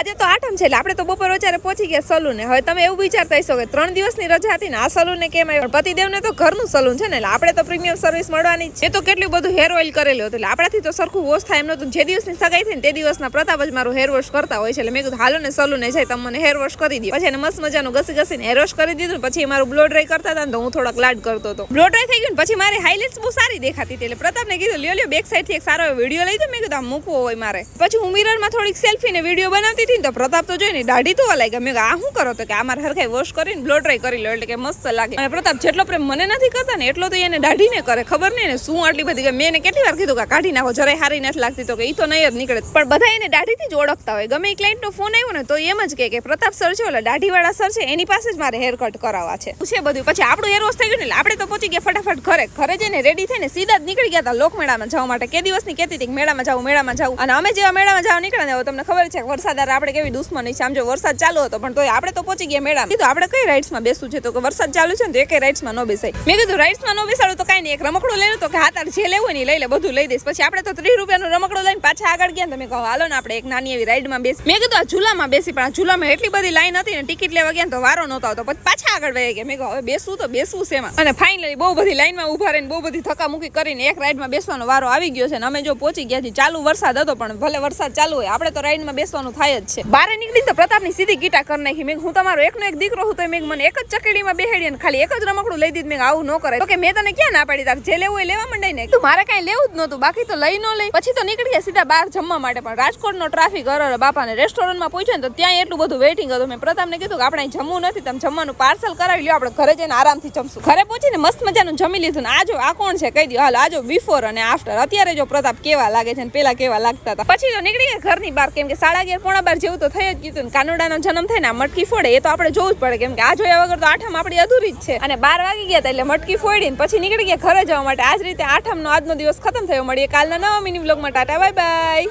આજે તો આઠમ છે એટલે આપણે તો બપોર વચારે પહોંચી ગયા સલૂને. હવે તમે એવું વિચારતા હશો કે ત્રણ દિવસની રજા હતી ને આ સલૂને કેમ આવ્યો? પતિદેવને તો ઘરનું સલૂન છે ને, એટલે આપણે તો પ્રીમિયમ સર્વિસ મળવાની છે. તો કેટલું બધું હેર ઓઇલ કરેલું હતું, એટલે આપણાથી તો સરખું વોશ થાય એમ નતું જે દિવસની સગાઈ થઈ ને તે દિવસના પ્રતાપ જ મારું હેર વોશ કરતા હોય છે, એટલે મેં કીધું હાલો ને સલૂને જાય, તમે મને હેર વોશ કરી દીધું પછી એને મસ્ત મજાનું ઘસી ઘસીને હેર વોશ કરી દીધું પછી મારું બ્લો ડ્રાય કરતા હતા ને તો હું થોડાક લાડ કરતો હતો. બ્લો ડ્રાય થઈ ગયું ને પછી મારી હાઇલાઇટ્સ બહુ સારી દેખાતી હતી, એટલે પ્રતાપને કીધું, લ્યો લ્યો બેક સાઈડથી એક સારો વીડિયો લઈ દો. મેં કીધું મૂકવો હોય મારે. પછી હું મિરરમાં થોડીક સેલ્ફી ને વીડિયો બનાવતી હતી ને તો પ્રતાપ તો જોઈને દાઢી તો લાગી મેં કીધું, આ શું કરો તો કે આ મારે હરખાઈ વોશ કરીને બ્લો ડ્રાય કરી લો, એટલે કે મસ્ત લાગે. અને પ્રતાપ જેટલો પ્રેમ મને નથી કરતા ને એટલો તો એને દાઢીને કરે, ખબર નહીં ને શું આટલી બધી કે મેં એને કેટલી વાર કીધું કે કાઢી નાખો, જરાય હારી નથી લાગતી તો કે એ તો નહીં જ નીકળે. પણ બધા એને દાઢીથી જ ઓળખતા હોય. ગમે એ ક્લાયન્ટનો ફોન આવ્યો ને તો એમ જ કે, પ્રતાપ સર છે, ઓલા દાઢીવાળા સર છે, એની પાસે જ મારે હેર કટ કરાવવા છે. છે બધું? પછી આપણું હેર વોશ થઈ ગયું ને આપણે તો પહોંચી ગયા ફટાફટ ઘરે. ઘરે જઈને રેડી થઈને સીધા જ નીકળી ગયા હતા લોકમેળામાં જવા માટે. કે દિવસની કહેતી હતી મેળામાં જાવ મેળામાં જાઉં. અને અમે જેવા મેળામાં જાવ નીકળ્યા ને તમને ખબર છે વરસાદ હારે આપણે કેવી દુશ્મની છે? આમ જો વરસાદ ચાલુ હતો, પણ તોય આપણે તો પહોંચી ગયા મેળા કીધું, આપણે કઈ રાઇડ્સમાં બેસવું છે? તો કે, વરસાદ ચાલુ છે ને, તો એકે રાઇડ્સમાં ન બેસાય. મેં કીધું રાઇડ્સમાં ન બેસાડું તો કાંઈ નહીં. એક રમકડું લઈ લો તો કે, હા, તારે જે લેવું હોય ને લઈ લે, બધું લઈ દઈશ. પછી આપણે તો ત્રીસ રૂપિયાનું રમકડું લઈને પાછા આગળ ગયા તમે કહો હાલો ને, આપણે એક નાની એવી રાઈડમાં બેસી. મેં કીધું, આ ઝૂલામાં બેસી, પણ આ ઝૂલામાં એટલી બધી લાઈન હતી ને ટિકિટ લેવા ગયા તો વારો નહોતો આવતો. પછી પાછા આગળ વહી ગયા. મેં કહ્યું હવે બેસવું તો બેસવું છે એમાં. અને ફાઇનલી બહુ બધી લાઈનમાં ઊભા રહીને, બહુ બધી ધક્કા મૂકી કરીને એક રાઇડમાં બેસવાનો વારો આવી ગયો છે અને અમે જો પહોંચી ગયા છીએ. ચાલુ વરસાદ હતો, પણ ભલે વરસાદ ચાલુ હોય, આપણે તો રાઈડમાં બેસવાનું થાય જ છે. બારે નીકળી તો પ્રતાપની સીધી ગીટા કરી નાખી. મેં હું તમારો એકનો એક દીકરો હું તો મેં મને એક જ ચકેડીમાં બેહેડી ખાલી એક જ રમકડું લઈ દીધું, મેં આવું ન કરે તો કે મેં તને ક્યાં ના પાડી તાર જે લેવું હોય લેવા મંડાય ને. તું મારે કાંઈ લેવું જ નહોતું, બાકી તો લઈ ન લઈ. પછી તો નીકળી ગયા સીધા બહાર જમવા માટે. પણ રાજકોટનો ટ્રાફિક અરર બાપાને રેસ્ટોરન્ટમાં પહોંચ્યો ને તો ત્યાં એટલું બધું વેઇટિંગ હતું. મેં પ્રતાપને કીધું કે આપણે જમવું નથી, તમે જમવાનું પાર્સલ કરાવી લ્યો, આપણે ઘરે જઈને આરામથી જમશું. ઘરે પહોંચીને મસ્ત મજાનું જમી લીધું ને આજો આ કોણ છે? કહી દો, હાલ આજો બિફોર અને આફ્ટર અત્યારે જો પ્રતાપ કેવા લાગે છે ને પેલા કેવા લાગતા હતા. પછી તો નીકળી ગયા ઘરની બહાર, કેમ કે સાડા અગિયાર પોણા બાર જેવું તો થઈ જ ગયું ને. કાનુડાનો જન્મ થાય ને મટકી ફોડે, એ તો આપણે જોવું જ પડે કેમ કે આ જોયા વગર તો આઠમ આપણી અધૂરી જ છે. અને બાર વાગી ગયા હતા એટલે મટકી ફોડીને પછી નીકળી ગયા ઘરે જવા માટે. આજ રીતે આઠમનો આજનો દિવસ ખતમ થયો. મળીએ કાલના નવા મિની બ્લોગમાં ટાટા બાય બાય